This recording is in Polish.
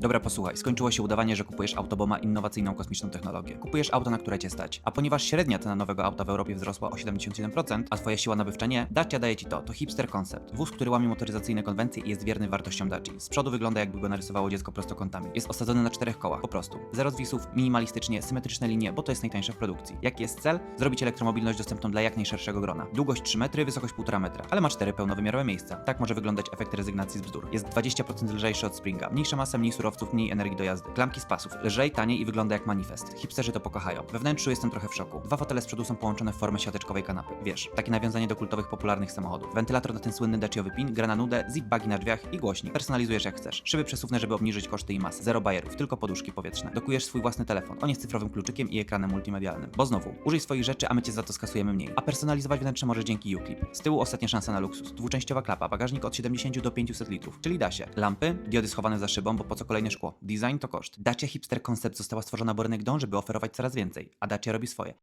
Dobra, posłuchaj, skończyło się udawanie, że kupujesz auto, bo ma innowacyjną kosmiczną technologię. Kupujesz auto, na które cię stać. A ponieważ średnia cena nowego auta w Europie wzrosła o 77%, a twoja siła nabywcza nie, Dacia daje ci to. To hipster concept. Wóz, który łamie motoryzacyjne konwencje i jest wierny wartościom Daci. Z przodu wygląda jakby go narysowało dziecko prostokątami. Jest osadzony na czterech kołach, po prostu. Zero zwisów, minimalistycznie, symetryczne linie, bo to jest najtańsze w produkcji. Jaki jest cel? Zrobić elektromobilność dostępną dla jak najszerszego grona. Długość 3 metry, wysokość 1,5 metra, ale ma cztery pełnowymiarowe miejsca. Tak może wyglądać efekt rezygnacji z bzdur. Jest 20% lżejszy od Springa. Mniejsza masa, mniej surowców, mniej energii do jazdy. Klamki z pasów. Lżej, taniej i wygląda jak manifest. Hipsterzy to pokochają. We wnętrzu jestem trochę w szoku. Dwa fotele z przodu są połączone w formę siateczkowej kanapy. Wiesz, takie nawiązanie do kultowych, popularnych samochodów. Wentylator na ten słynny daciowy pin, gra na nudę, zip bagi na drzwiach i głośnik. Personalizujesz jak chcesz. Szyby przesuwne, żeby obniżyć koszty i masę. Zero bajerów, tylko poduszki powietrzne. Dokujesz swój własny telefon. On jest cyfrowym kluczykiem i ekranem multimedialnym. Bo znowu, użyj swoich rzeczy, a my cię za to skasujemy mniej. A personalizować wnętrze możesz dzięki Uclip. Z tyłu ostatnia szansa na luksus. Dwuczęściowa klapa, bagażnik od 70 do 500 litrów, czyli da się. Lampy, diody schowane za szybą, bo po co kolejne szkło? Design to koszt. Dacia Hipster Concept została stworzona, bo rynek dąży, by oferować coraz więcej, a Dacia robi swoje.